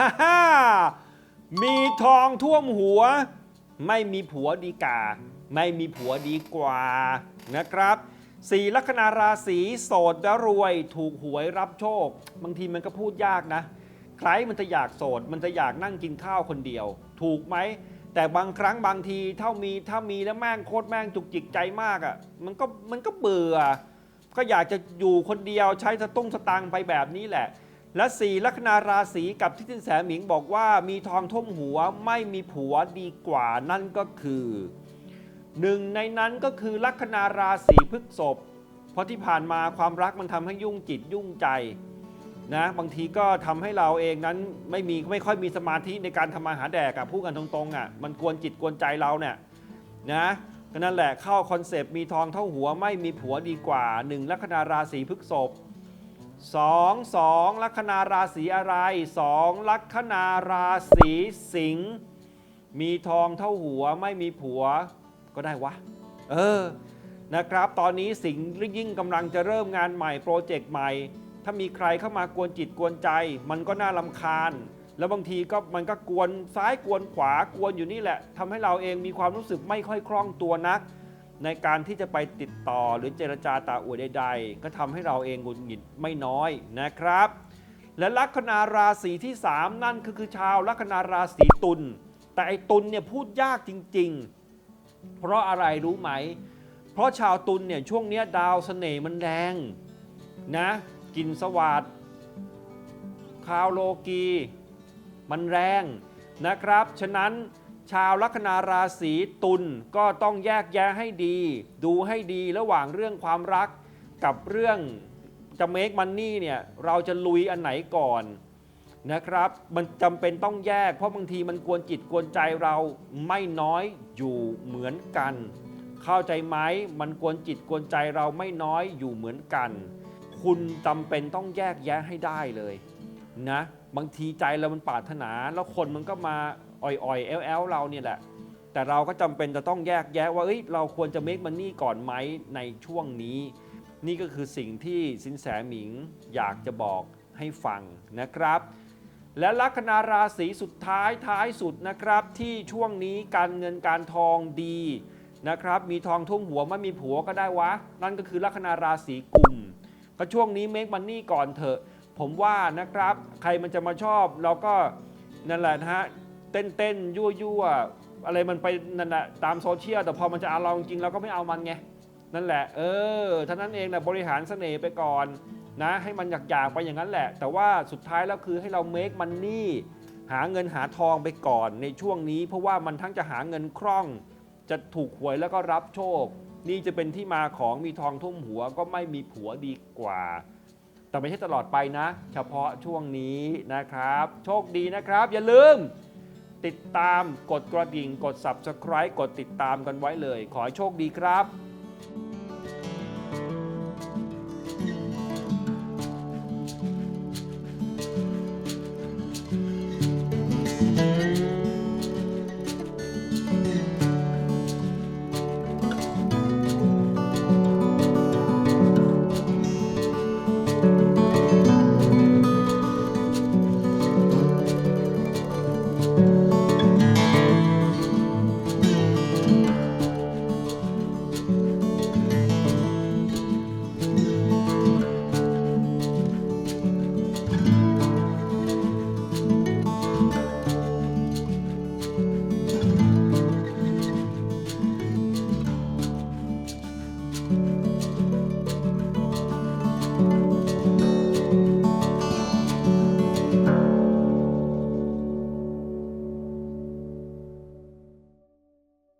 ฮ่ามีทองท่วมหัว ไม่มีผัวดีกา ไม่มีผัวดีกว่านะครับสี่ลัคนาราศีโสดและรวยถูกหวยรับโชค บางทีมันก็พูดยากนะ ใครมันจะอยากโสด มันจะอยากนั่งกินข้าวคนเดียว ถูกไหม แต่บางครั้งบางทีเท่ามีถ้ามีแล้วแม่งโคตรแม่งจุกจิกใจมากอะ่ะมันก็มันก็เบื่อ ก็อยากจะอยู่คนเดียวใช้สตุ้งสตังไปแบบนี้แหละ และสี่ลัคนาราศีกับที่ทินแสหมิงบอกว่ามีทองท่วมหัวไม่มีผัวดีกว่านั่นก็คือหนึ่งในนั้นก็คือลัคนาราศีพฤกษภเพราะที่ผ่านมาความรักมันทำให้ยุ่งจิตยุ่งใจนะบางทีก็ทำให้เราเองนั้นไม่มีไม่ค่อยมีสมาธิในการทำมาหาแดกอะพูดกันตรงๆอะมันกวนจิตกวนใจเราเนี่ยนะก็นั่นแหละเข้าคอนเซปต์มีทองเท่าหัวไม่มีผัวดีกว่าหนึ่งลัคนาราศีพฤกษภ สองสองลัคนาราศีอะไรสองลัคนาราศีสิงห์มีทองเท่าหัวไม่มีผัวก็ได้วะ เออนะครับ ตอนนี้สิงห์ยิ่งกำลังจะเริ่มงานใหม่โปรเจกต์ใหม่ ถ้ามีใครเข้ามากวนจิตกวนใจ มันก็น่าลำคาญ แล้วบางทีก็มันก็กวนซ้ายกวนขวากวนอยู่นี่แหละทำให้เราเองมีความรู้สึกไม่ค่อยคล่องตัวนัก ในการที่จะไปติดต่อหรือเจรจาตาอวยใด ๆ ก็ทำให้เราเองหงุดหงิดไม่น้อยนะครับ และลัคนาราศีที่ 3 นั่นก็คือชาวลัคนาราศีตุลแต่ไอ้ตุลเนี่ยพูดยากจริง ๆ เพราะอะไรรู้ไหม เพราะชาวตุลเนี่ยช่วงเนี้ยดาวเสน่ห์มันแรงนะกินสวัสดคาวโลกี มันแรงนะครับ ฉะนั้น ชาวลัคนาราศีตุลก็ต้องแยกแยะให้ดี ดูให้ดีระหว่างเรื่องความรักกับเรื่องจะเมคมันนี่เนี่ยเราจะลุยอันไหนก่อนนะครับ มันจำเป็นต้องแยก เพราะบางทีมันกวนจิตกวนใจเราไม่น้อยอยู่เหมือนกัน เข้าใจไหมมันกวนจิตกวนใจเราไม่น้อยอยู่เหมือนกัน คุณจำเป็นต้องแยกแยะให้ได้เลยนะ บางทีใจเรามันปรารถนา แล้วคนมันก็มาอ่อยๆแอลแอลเราเนี่ยแหละ แต่เราก็จำเป็นจะต้องแยกแยะว่าเอ้ยเราควรจะเมคมันนี่ก่อนไหมในช่วงนี้ นี่ก็คือสิ่งที่สินแสหมิงอยากจะบอกให้ฟังนะครับ และลัคนาราศีสุดท้ายท้ายสุดนะครับ ที่ช่วงนี้การเงินการทองดีนะครับมีทองทุ่มหัวไม่มีผัวก็ได้วะ นั่นก็คือลัคนาราศีกุมก็ช่วงนี้เมคมันนี่ก่อนเถอะ ผมว่านะครับ ใครมันจะมาชอบเราก็นั่นแหละนะฮะเต้นเต้นยั่วยั่วอะไรมันไปนั่นแหละตามโซเชียลแต่พอมันจะเอาเราจริงเราก็ไม่เอามันไงนั่นแหละ เออท่านั้นเองนะบริหารเสน่ห์ไปก่อนนะ ให้มันอยากๆไปอย่างนั้นแหละ แต่ว่าสุดท้ายแล้วคือให้เราเมคมันนี่หาเงินหาทองไปก่อนในช่วงนี้ เพราะว่ามันทั้งจะหาเงินคล่อง จะถูกหวยแล้วก็รับโชค นี่จะเป็นที่มาของมีทองทุ่มหัวก็ไม่มีผัวดีกว่า แต่ไม่ใช่ตลอดไปนะ เฉพาะช่วงนี้นะครับ โชคดีนะครับ อย่าลืม ติดตามกดกระดิ่ง กด subscribe กดติดตามกันไว้เลย ขอให้โชคดีครับ